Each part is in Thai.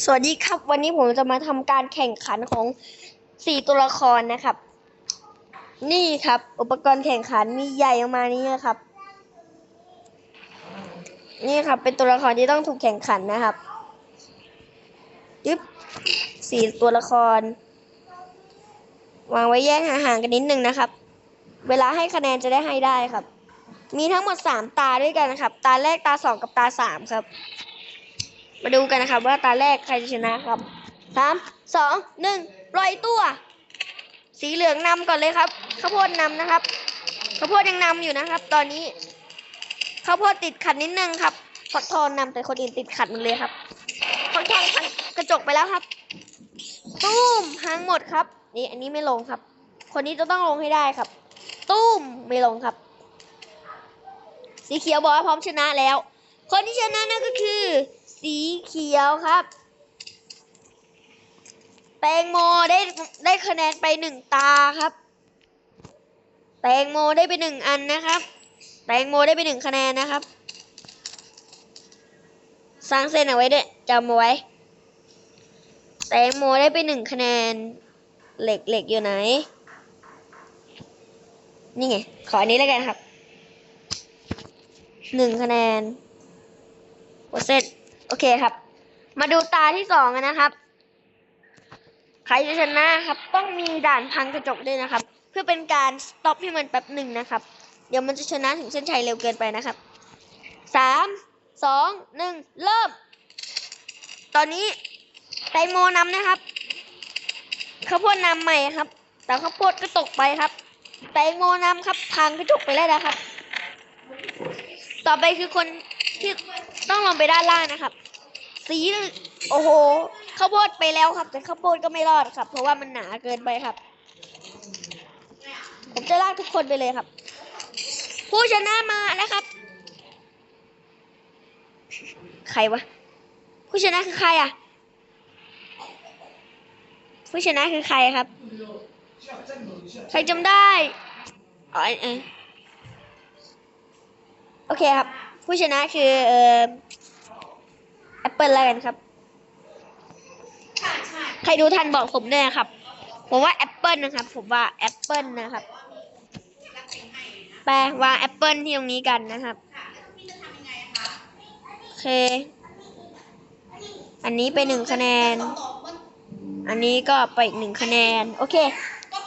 สวัสดีครับ วันนี้ผมจะมาทำการแข่งขันของสี่ตัวละครนะครับ นี่ครับ อุปกรณ์แข่งขันมีใหญ่ออกมานี้นะครับ นี่ครับ เป็นตัวละครที่ต้องถูกแข่งขันนะครับยึบสี่ตัวละคร วางไว้แยกห่างๆกันนิดนึงนะครับ เวลาให้คะแนนจะได้ให้ได้ครับ มีทั้งหมดสามตาด้วยกันนะครับ ตาแรกตาสองกับตาสามครับ มาดูกันนะครับ ว่าตาแรกใครจะชนะครับสามสองหนึ่งปล่อยตัว สีเหลืองนำก่อนเลยครับข้าวโพดนำนะครับข้าวโพดยังนำอยู่นะครับ ตอนนี้ข้าวโพดติดขัดนิดนึงครับฟักทองนำแต่คนอื่นติดขัดหมดเลยครับฟักทองพังกระจกไปแล้วครับตุ้มพังหมดครับ นี่อันนี้ไม่ลงครับ คนนี้จะต้องลงให้ได้ครับ ตุ้มไม่ลงครับ สีเขียวบอกว่าพร้อมชนะแล้ว คนที่ชนะนั่นก็คือ สีเขียวครับ แตงโมได้ได้คะแนนไปหนึ่งตาครับ แตงโมได้ไปหนึ่งอันนะครับ แตงโมได้ไปหนึ่งคะแนนนะครับสร้างเส้นเอาไว้ด้วยจำเอาไว้ แตงโมได้ไปหนึ่งคะแนน เหล็กเหล็กอยู่ไหน นี่ไง ขออันนี้แล้วกันครับหนึ่งคะแนนโอเสร็จ โอเคครับ มาดูตาที่สองกันนะครับ ใครจะชนะครับ ต้องมีด่านพังกระจกด้วยนะครับ เพื่อเป็นการสต็อปให้มันแป๊บหนึ่งนะครับ เดี๋ยวมันจะชนะถึงเส้นชัยเร็วเกินไปนะครับสามสองหนึ่งเริ่ม ตอนนี้ไตโมนำนะครับข้าวโพดนำใหม่ครับ แต่ข้าวโพดก็ตกไปครับแตโมนำครับ พังกระจกไปแล้วนะครับ ต่อไปคือคนที่ต้องลงไปด้านล่างนะครับ สีโอ้โหข้าวโพดไปแล้วครับ แต่ข้าวโพดก็ไม่รอดครับ เพราะว่ามันหนาเกินไปครับ ผมจะลากทุกคนไปเลยครับ ผู้ชนะมานะครับ ใครวะผู้ชนะคือใครอะ ผู้ชนะคือใครครับ ใครจำได้อ๋อเออโอเคครับ ผู้ชนะคือเอ่อ แอปเปิลแล้วกันครับ ใครดูทันบอกผมด้วยนะครับ ผมว่าแอปเปิลนะครับ ผมว่าแอปเปิลนะครับไปวางแอปเปิลที่ตรงนี้กันนะครับโอเค อันนี้ไปหนึ่งคะแนน อันนี้ก็ไปอีกหนึ่งคะแนน โอเค ตา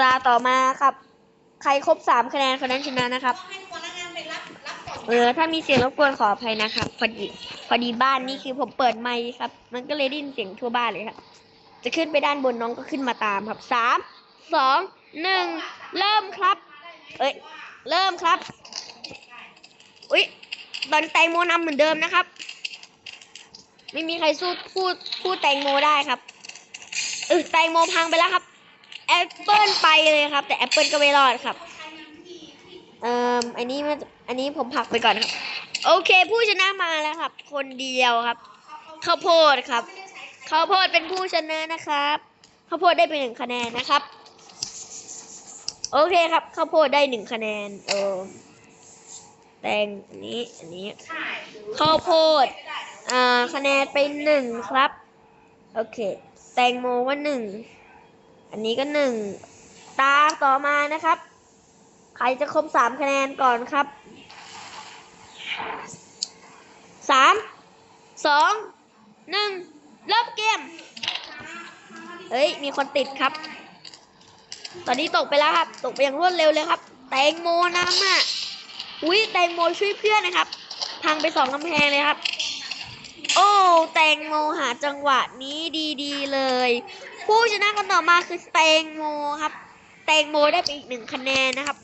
ตาต่อมาครับ ใครครบสามคะแนนคนนั้นชนะนะครับ เออ ถ้ามีเสียงรบกวนขออภัยนะครับพอดีพอดีบ้านนี่คือผมเปิดไมค์ครับ มันก็เลยได้ยินเสียงทั่วบ้านเลยครับ จะขึ้นไปด้านบนน้องก็ขึ้นมาตามครับสามสองหนึ่งเริ่มครับ เอ้ยเริ่มครับอุ้ยตอนแตงโมนำเหมือนเดิมนะครับ ไม่มีใครสู้พูดพูดแตงโมได้ครับเออแตงโมพังไปแล้วครับแอปเปิลไปเลยครับ แต่แอปเปิลก็ไม่รอดครับ เอ่ออันนี้มันอันนี้ผมผักไปก่อนครับ โอเค ผู้ชนะมาแล้วครับ คนเดียวครับข้าวโพดครับข้าวโพดเป็นผู้ชนะนะครับข้าวโพดได้ไปหนึ่งคะแนนนะครับ โอเคครับข้าวโพดได้หนึ่งคะแนน เออแตงอันนี้อันนี้ข้าวโพดอ่าคะแนนไปหนึ่งครับ โอเค แตงโมว่าหนึ่งอันนี้ก็หนึ่งตาต่อมานะครับ ใครจะครบสามคะแนนก่อนครับสามสองหนึ่งเริ่มเกม เฮ้ย มีคนติดครับ ตอนนี้ตกไปแล้วครับ ตกไปอย่างรวดเร็วเลยครับ แตงโมน้ำอะอุ้ยแตงโมช่วยเพื่อนนะครับ พังไปสองกำแพงเลยครับ โอ้แตงโมหาจังหวะนี้ดีๆเลย ผู้ชนะคนต่อมาคือแตงโมครับ แตงโมได้ไปอีกหนึ่งคะแนนนะครับ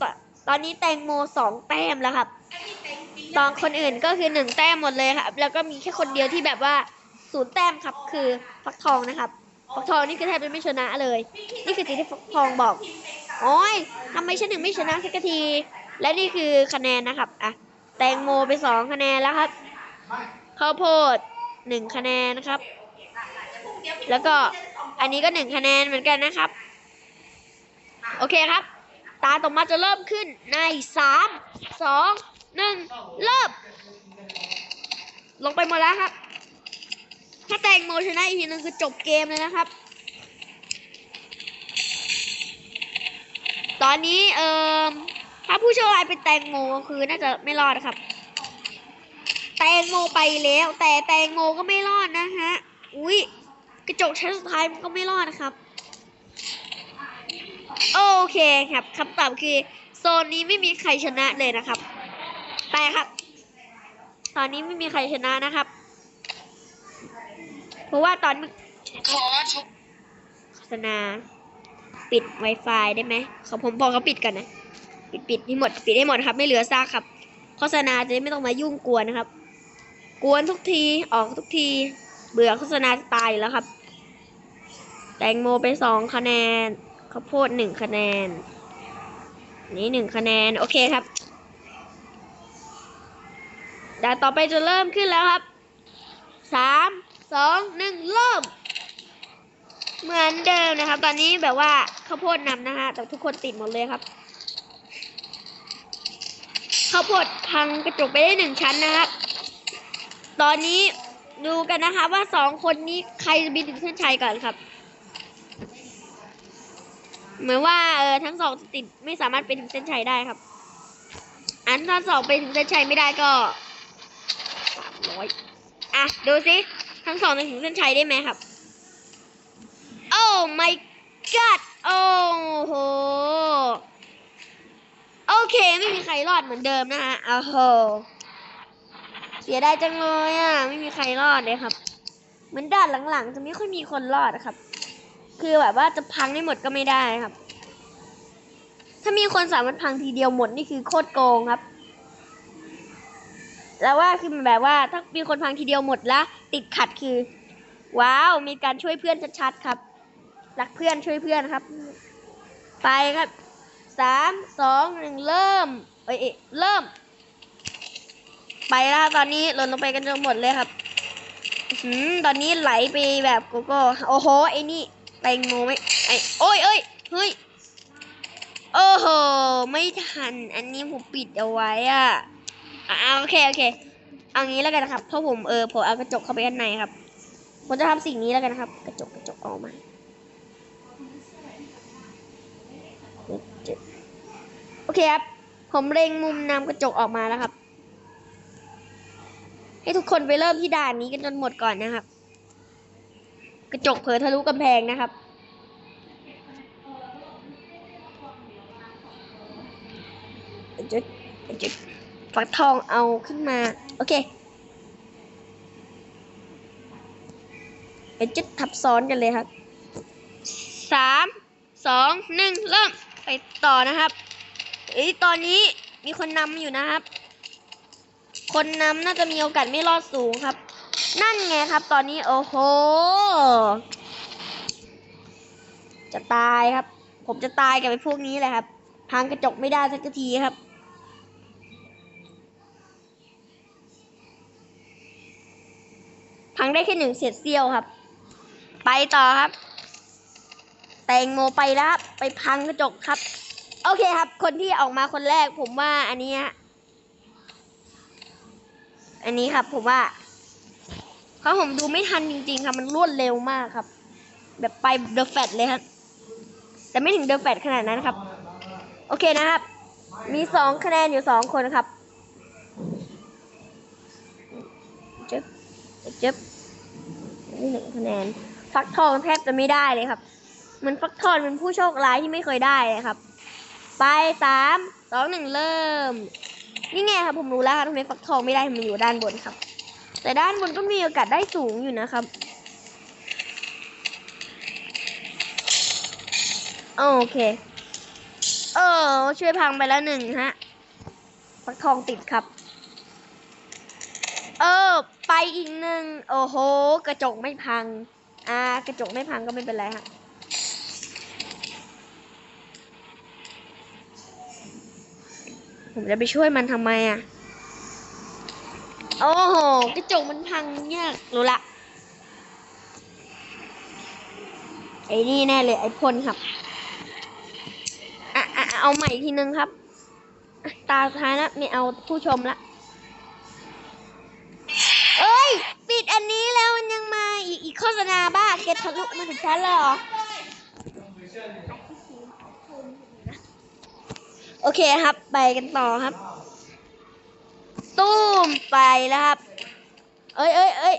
ตอนตอนนี้แตงโมสองแต้มแล้วครับ ตอนคนอื่นก็คือหนึ่งแต้มหมดเลยครับ แล้วก็มีแค่คนเดียวที่แบบว่าศูนย์แต้มครับ คือฟักทองนะครับ ฟักทองนี่คือแทบจะไม่ชนะเลย นี่คือสิ่งที่ฟักทองบอก โอ้ยทำไมฉันถึงไม่ชนะสักที และนี่คือคะแนนนะครับ อะ แตงโมไปสองคะแนนแล้วครับ ข้าวโพดหนึ่งคะแนนนะครับ แล้วก็อันนี้ก็หนึ่งคะแนนเหมือนกันนะครับ โอเคครับ ตาต่อมาจะเริ่มขึ้นในสามสองหนึ่งเริ่ม ลงไปหมดแล้วครับ ถ้าแตงโมชนะอีกทีนึงคือจบเกมเลยนะครับ ตอนนี้เอ่อถ้าผู้โชคร้ายเป็นแตงโมคือน่าจะไม่รอดครับ แตงโมไปแล้ว แต่แตงโมก็ไม่รอดนะฮะ อุ้ยกระจกชั้นสุดท้ายมันก็ไม่รอดนะครับ เคครับคำตอบคือโซนนี้ไม่มีใครชนะเลยนะครับ ไปครับ ตอนนี้ไม่มีใครชนะนะครับ เพราะว่าตอนโฆษณา ปิด Wi-Fi ได้ไหมขาผมบอกเขาปิดกันนะ ปิดปิดให้หมด ปิดให้หมดครับ ไม่เหลือซากครับ โฆษณาจะได้ไม่ต้องมายุ่งกวนนะครับ กวนทุกที ออกทุกที เบื่อโฆษณาตายแล้วครับ แตงโมไปสองคะแนน ข้าวโพดหนึ่งคะแนน นี่หนึ่งคะแนน โอเคครับด่านต่อไปจะเริ่มขึ้นแล้วครับสามสองหนึ่งเริ่ม เหมือนเดิมนะครับ ตอนนี้แบบว่าข้าวโพดนำนะฮะแต่ทุกคนติดหมดเลยครับข้าวโพดพังกระจกไปได้หนึ่งชั้นนะครับ ตอนนี้ดูกันนะคะว่าสองคนนี้ใครจะบินถึงเส้นชัยก่อนครับ เหมือนว่าเออทั้งสองติดไม่สามารถไปถึงเส้นชัยได้ครับ อันถ้าสองไปถึงเส้นชัยไม่ได้ก็สามร้อยอะดูสิทั้งสองจะถึงเส้นชัยได้ไหมครับ โอ้ my god โอ้โหโอเคไม่มีใครรอดเหมือนเดิมนะฮะโอ้โหเสียดายจังเลยอะ ไม่มีใครรอดเลยครับ เหมือนด่านหลังๆ จะไม่ค่อยมีคนรอดอะครับ คือแบบว่าจะพังให้หมดก็ไม่ได้ครับ ถ้ามีคนสามารถพังทีเดียวหมดนี่คือโคตรโกงครับ แล้วว่าคือแบบว่าถ้ามีคนพังทีเดียวหมดละติดขัดคือ ว้าว มีการช่วยเพื่อนชัดๆครับ รักเพื่อนช่วยเพื่อนครับ ไปครับสามสองหนึ่งเริ่มเอ้ยเริ่ม ไปแล้วครับตอนนี้หล่นลงไปกันจนหมดเลยครับอืมตอนนี้ไหลไปแบบโกโก้โอ้โหไอ้นี่ แตงโมไม่ไอ้โอ้ยเอ้ยเฮ้ยโอ้โหไม่ทัน อันนี้ผมปิดเอาไว้อะอ่าโอเคโอเคเอางี้แล้วกันนะครับเพราะผมเออผมเอากระจกเข้าไปด้านในครับผมจะทำสิ่งนี้แล้วกันนะครับ กระจกกระจกออกมาโอเคครับ ผมเล็งมุมนำกระจกออกมาแล้วครับ ให้ทุกคนไปเริ่มที่ด่านนี้กันจนหมดก่อนนะครับ กระจกเผลอทะลุกำแพงนะครับจุดจุดฟักทองเอาขึ้นมา โอเคเจจุดทับซ้อนกันเลยครับสามสองหนึ่งเริ่มไปต่อนะครับเอ้ยตอนนี้มีคนนำอยู่นะครับ คนนำน่าจะมีโอกาสไม่รอดสูงครับ นั่นไงครับ ตอนนี้โอ้โห จะตายครับ ผมจะตายกับไอ้พวกนี้แหละครับพังกระจกไม่ได้สักทีครับ พังได้แค่หนึ่งเศษเสี้ยวครับ ไปต่อครับ แตงโมไปแล้วครับ ไปพังกระจกครับ โอเคครับ คนที่ออกมาคนแรกผมว่าอันนี้อันนี้ครับผมว่า เพราะผมดูไม่ทันจริงๆครับมันรวดเร็วมากครับ แบบไปเดอะแฟตเลยครับแต่ไม่ถึงเดอะแฟตขนาดนั้นครับ โอเคนะครับ มีสองคะแนนอยู่สองคนครับจึ๊บจึ๊บนี่หนึ่งคะแนน ฟักทองแทบจะไม่ได้เลยครับมือนฟักทองเป็นผู้โชคร้ายที่ไม่เคยได้เลยครับ ไปสามสองหนึ่งเริ่ม นี่ไงครับผมรู้แล้วครับทำไมฟักทองไม่ได้มันอยู่ด้านบนครับ แต่ด้านบนก็มีโอกาสได้สูงอยู่นะครับ โอเค เออ ช่วยพังไปแล้วหนึ่งฮะฟักทองติดครับ เออ ไปอีกหนึ่งโอ้โห กระจกไม่พัง อ่า กระจกไม่พังก็ไม่เป็นไรฮะผมจะไปช่วยมันทำไมอะ โอ้โหกระจกมันพังยากรู้ละ ไอ้นี่แน่เลยไอ้พลครับอะอะเอาใหม่อีกทีนึงครับ ตาสุดท้ายแล้วไม่เอาผู้ชมละ เอ้ย ปิดอันนี้แล้วมันยังมาอีกโฆษณาบ้าเก็ตทะลุมาถึงชั้นแล้วเหรอโอเคครับ ไปกันต่อครับ ตุ้มไปแล้วครับ เอ้ยเอ้ยเอ้ย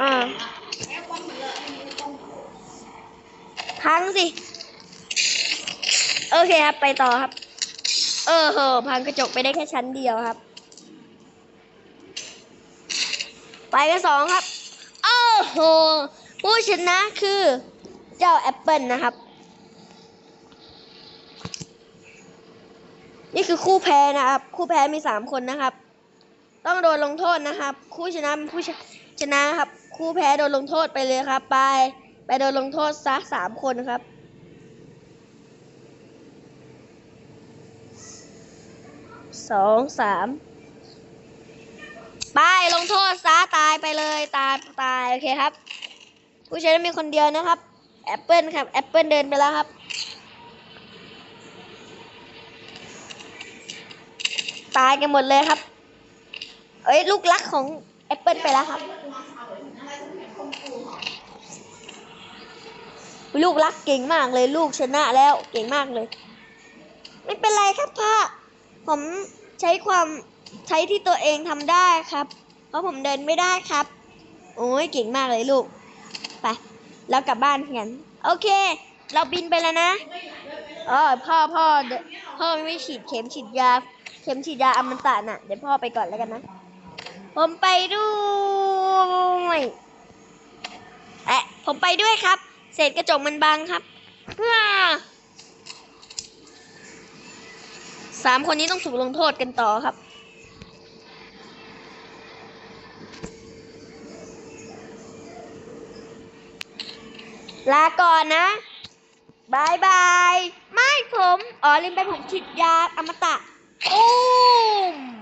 อ่าพังสิ โอเคครับ ไปต่อครับ เออเหอะพังกระจกไปได้แค่ชั้นเดียวครับ ไปกันสองครับ โอ้โหผู้ชนะคือ เจ้าแอปเปิลนะครับ นี่คือคู่แพ้นะครับ คู่แพ้มีสามคนนะครับ ต้องโดนลงโทษนะครับ คู่ชนะผู้ชชนะครับ คู่แพ้โดนลงโทษไปเลยครับ ไป ไปโดนลงโทษซะสามคนครับสองสามไปลงโทษซะตายไปเลยตายตายโอเคครับ ผู้ชนะมีคนเดียวนะครับแอปเปิลครับแอปเปิลเดินไปแล้วครับ ตายกันหมดเลยครับ เอ้ยลูกรักของแอปเปิลไปแล้วครับ ลูกรักเก่งมากเลย ลูกชนะแล้วเก่งมากเลย ไม่เป็นไรครับพ่อผมใช้ความใช้ที่ตัวเองทำได้ครับ เพราะผมเดินไม่ได้ครับ โอ้ยเก่งมากเลยลูก ไปแล้วกลับบ้านกัน โอเค เราบินไปแล้วนะเออพ่อพ่อพ่อไม่ฉีดเข็มฉีดยา เข็มฉีดยาอมตะน่ะ เดี๋ยวพ่อไปก่อนแล้วกันนะ ผมไปด้วยแอะผมไปด้วยครับ เศษกระจกมันบังครับว้าสามคนนี้ต้องถูกลงโทษกันต่อครับ ลาก่อนนะบายบาย ไม่ผม อ๋อลืมไปผมฉีดยาอมตะ โอ้ม